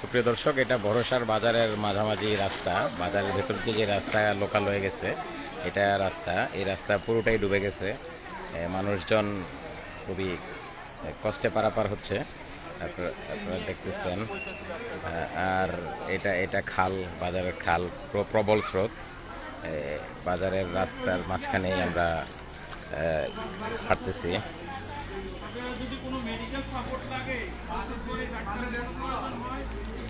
সুপ্রিয় দর্শক, এটা ভরসার বাজারের মাঝামাঝি রাস্তা। বাজারের ভেতর দিয়ে যে রাস্তা লোকাল হয়ে গেছে, এটা রাস্তা। এই রাস্তা পুরোটাই ডুবে গেছে। মানুষজন খুবই কষ্টে পারাপার হচ্ছে। আপনারা দেখতেছেন। আর এটা এটা খাল, বাজারের খাল, প্র- প্রবল স্রোত। বাজারের রাস্তার মাঝখানেই আমরা হাঁটতেছি। যদি কোনো মেডিকেল সাপোর্ট লাগে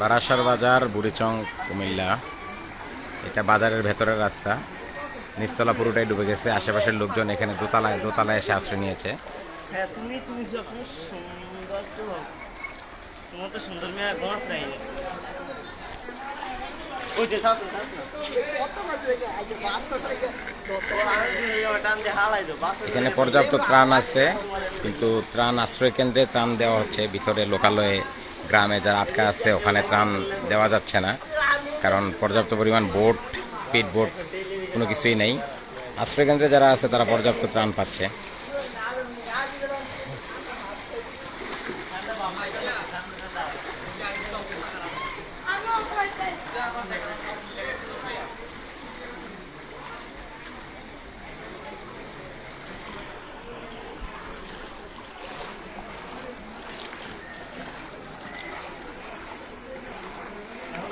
বারাসার বাজার বুড়িচং কুমিল্লা। এটা বাজারের ভেতরের রাস্তা। নিচতলা পুরোটাই ডুবে গেছে। আশেপাশের লোকজন এখানে দোতলায় দোতলায় এসে আশ্রয় নিয়েছে। হ্যাঁ এখানে পর্যাপ্ত ত্রাণ আছে। কিন্তু ত্রাণ আশ্রয় কেন্দ্রে ত্রাণ দেওয়া হচ্ছে, ভিতরে লোকালয়ে গ্রামে যারা আটকা আছে ওখানে ত্রাণ দেওয়া যাচ্ছে না, কারণ পর্যাপ্ত পরিমাণ বোট, স্পিড বোট কোনো কিছুই নেই। আশ্রয় কেন্দ্রে যারা আছে তারা পর্যাপ্ত ত্রাণ পাচ্ছে।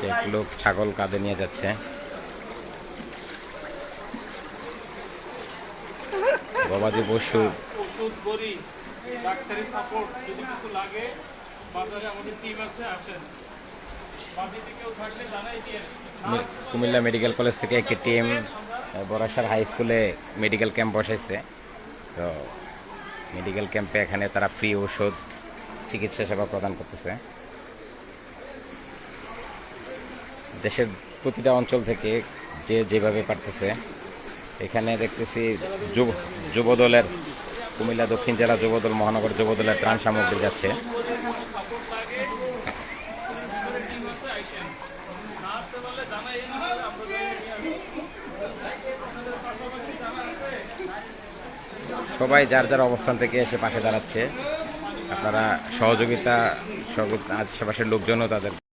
এক লোক ছাগল কাঁধে নিয়ে যাচ্ছে। গবাদি পশু ডাক্তারি সাপোর্ট যদি কিছু লাগে বাজারে আমাদের টিম আছে আসেন। বাড়িতে কেউ থাকলে জানাই দিয়ে মি- কুমিল্লা মেডিকেল কলেজ থেকে একটি টিম বরাসার হাই স্কুলে মেডিকেল ক্যাম্প বসাইছে। তো মেডিকেল ক্যাম্পে এখানে তারা ফ্রি ওষুধ চিকিৎসা সেবা প্রদান করতেছে। দেশের প্রতিটা অঞ্চল থেকে যে যেভাবে পারতেছে। এখানে দেখতেছি যুব, যুবদলের কুমিল্লা দক্ষিণ জেলা যুবদল, মহানগর যুবদলের ত্রাণ সামগ্রী যাচ্ছে। সবাই যার যার অবস্থান থেকে এসে পাশে দাঁড়াচ্ছে। আপনারা সহযোগিতা আশেপাশের লোকজনও তাদের